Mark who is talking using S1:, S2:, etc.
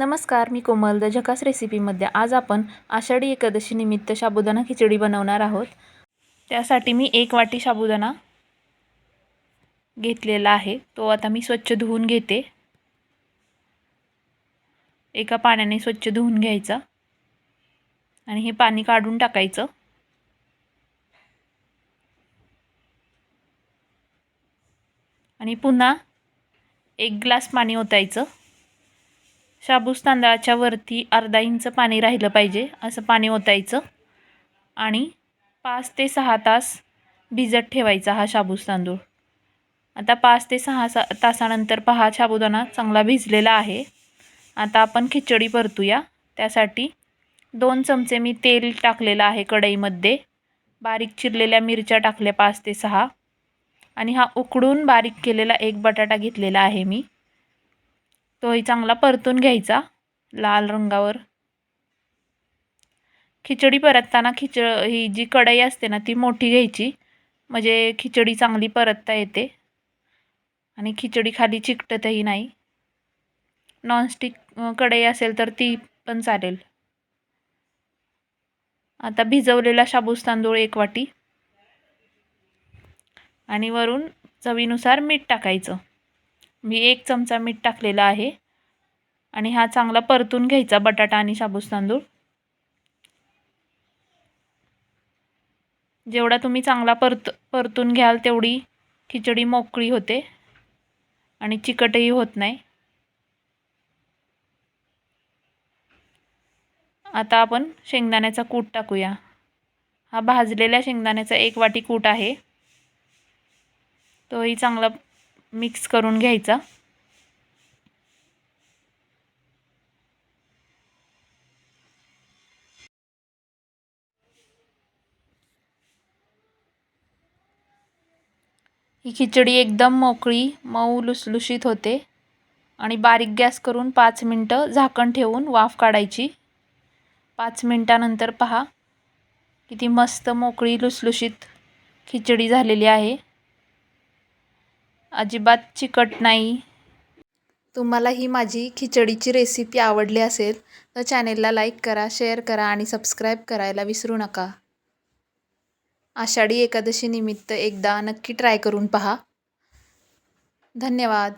S1: नमस्कार मी कोमल. द झकास रेसिपीमध्ये आज आपण आषाढी एकादशी निमित्त साबुदाणा खिचडी बनवणार आहोत. त्यासाठी मी एक वाटी साबुदाणा घेतलेला आहे. तो आता मी स्वच्छ धुवून घेते. एका पाण्याने स्वच्छ धुवून घ्यायचा. आणि हे पाणी काढून टाकायचं. आणि पुन्हा एक ग्लास पाणी ओतायचं. शाबूस तांदळाच्या वरती अर्धा इंच पाणी राहिलं पाहिजे असं पाणी ओतायचं. आणि पाच ते सहा तास भिजत ठेवायचा हा शाबूस तांदूळ. आता पाच ते सहा सा तासानंतर पहा साबुदाणा चांगला भिजलेला आहे. आता आपण खिचडी परतूया. त्यासाठी दोन चमचे मी तेल टाकलेलं आहे कढईमध्ये. बारीक चिरलेल्या मिरच्या टाकल्या पाच ते सहा. आणि हा उकडून बारीक केलेला एक बटाटा घेतलेला आहे मी. तोही चांगला परतून घ्यायचा लाल रंगावर. खिचडी परतताना खिच ही जी कढई असते ना ती मोठी घ्यायची. म्हणजे खिचडी चांगली परतता येते. आणि खिचडी खाली चिकटतही नाही. नॉनस्टिक कढई असेल तर ती पण चालेल. आता भिजवलेला शाबूस तांदूळ एक वाटी. आणि वरून चवीनुसार मीठ टाकायचं. मी एक चमचा मीठ टाकलेला आहे. आणि हा चांगला परतून घ्यायचा बटाटा आणि शाबूस तांदूळ. जेवढा तुम्ही चांगला परत परतून घ्याल तेवढी खिचडी मोकळी होते. आणि चिकटही होत नाही. आता आपण शेंगदाण्याचा कूट टाकूया. हा भाजलेल्या शेंगदाण्याचा एक वाटी कूट आहे. तोही चांगला मिक्स करून घ्यायचा. ही खिचडी एकदम मोकळी मऊ लुसलुशीत होते. आणि बारीक गॅस करून पाच मिनटं झाकण ठेवून वाफ काढायची. पाच मिनटानंतर पहा किती मस्त मोकळी लुसलुशीत खिचडी झालेली आहे. अजिबात चिकट नाही. तुम्हाला ही माझी खिचडीची रेसिपी आवडली असेल तर चॅनेलला लाईक करा शेअर करा आणि सबस्क्राईब करायला विसरू नका. आषाढी एकादशी निमित्त एकदा नक्की ट्राय करून पहा. धन्यवाद.